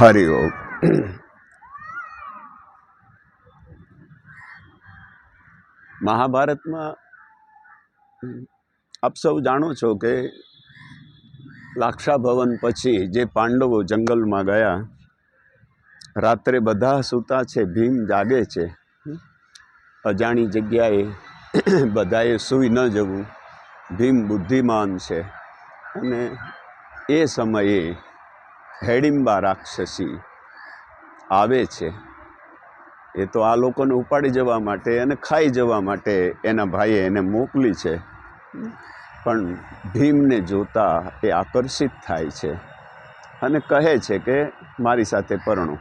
હરિ ઓમ મહાભારતમાં આપ સૌ જાણો છો કે લાક્ષાભવન પછી જે પાંડવો જંગલમાં ગયા, રાત્રે બધા સૂતા છે, ભીમ જાગે છે. અજાણી જગ્યાએ બધાએ સૂઈ ન જવું. ભીમ બુદ્ધિમાન છે અને એ સમયે હેડિંબા રાક્ષસી આવે છે. એ તો આ લોકોને ઉપાડી જવા માટે અને ખાઈ જવા માટે એના ભાઈએ એને મોકલી છે. પણ ભીમને જોતા એ આકર્ષિત થાય છે અને કહે છે કે, મારી સાથે પરણો.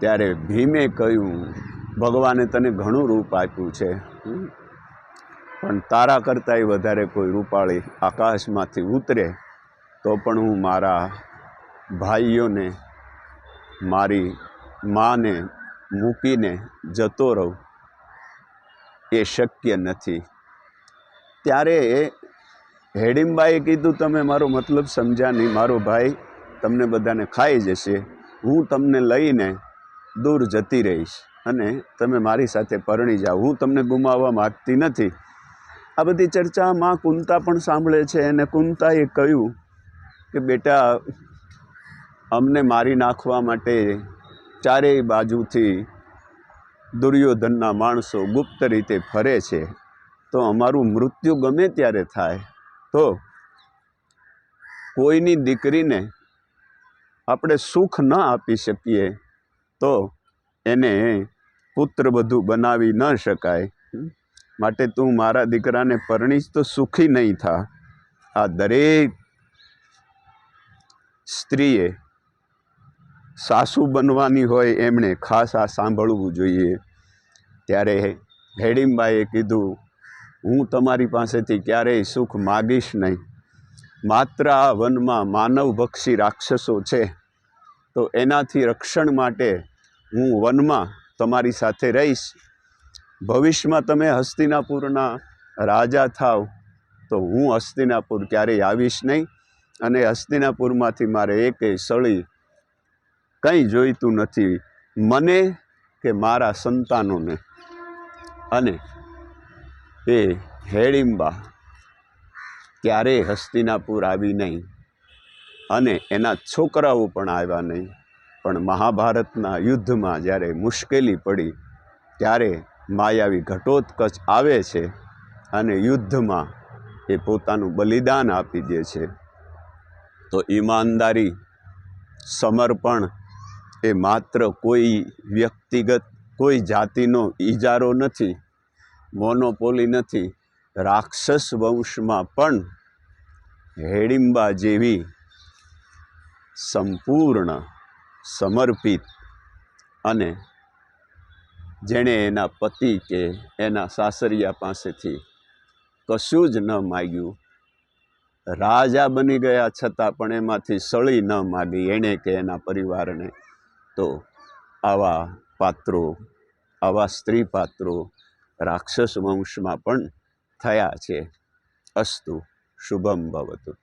ત્યારે ભીમે કહ્યું, ભગવાને તને ઘણું રૂપ આપ્યું છે. પણ તારા કરતાંય વધારે કોઈ રૂપાળી આકાશમાંથી ઉતરે, તો પણ હું મારા ભાઈઓને, મારી માને મૂકીને જતો રહું. એ શક્ય નથી. ત્યારે હેડિંબાએ કીધું, તમે મારો મતલબ સમજ્યા નહીં. મારો ભાઈ તમને બધાને ખાઈ જશે. હું તમને લઈને દૂર જતી રહીશ અને તમે મારી સાથે પરણી જાઓ. હું તમને ગુમાવવા માગતી નથી. આ બધી ચર્ચા માં કુંતા પણ સાંભળે છે અને કુંતાએ કહ્યું કે, બેટા, અમને મારી નાખવા માટે ચારેય બાજુથી દુર્યોધનના માણસો ગુપ્ત રીતે ફરે છે. તો અમારું મૃત્યુ ગમે ત્યારે થાય. તો કોઈની દીકરીને આપણે સુખ ન આપી શકીએ, તો એને પુત્ર બધું બનાવી ન શકાય. માટે તું મારા દીકરાને પરણીશ તો સુખી નહીં થા. આ દરેક સ્ત્રીએ સાસુ બનવાની હોય એમણે ખાસ આ સાંભળવું જોઈએ. ત્યારે હેડિંબાએ કીધું, હું તમારી પાસેથી ક્યારેય સુખ માગીશ નહીં. માત્ર આ વનમાં માનવભક્ષી રાક્ષસો છે. તો એનાથી રક્ષણ માટે હું વનમાં તમારી સાથે રહીશ. ભવિષ્યમાં તમે હસ્તિનાપુરના રાજા થાવ, તો હું હસ્તિનાપુર ક્યારેય આવીશ નહીં. અને હસ્તિનાપુરમાંથી મારે એકેય સળી કંઈ જોઈતું નથી. મને કે મારા સંતાનોને? અને એ હેડિંબા ક્યારેય હસ્તિનાપુર આવી નહીં. અને એના છોકરાઓ પણ આવ્યા નહીં. પણ મહાભારતના યુદ્ધમાં જ્યારે મુશ્કેલી પડી, ત્યારે માયાવી ઘટોત્કચ આવે છે અને યુદ્ધમાં એ પોતાનું બલિદાન આપી દે છે. તો ઈમાનદારી, સમર્પણ એ માત્ર કોઈ વ્યક્તિગત, કોઈ જાતિનો ઈજારો નથી, મોનોપોલી નથી. રાક્ષસ વંશમાં પણ હેડિંબા જેવી સંપૂર્ણ, સમર્પિત અને જેણે એના પતિ કે એના સાસરિયા પાસેથી કશું જ ન માગ્યું. રાજા બની ગયા છતાં પણ એમાંથી સળી ન માગી એણે કે એના પરિવારને. તો આવા પાત્રો, આવા સ્ત્રી પાત્રો રાક્ષસ વંશમાં પણ થયા છે. અસ્તુ, શુભમ ભવતું.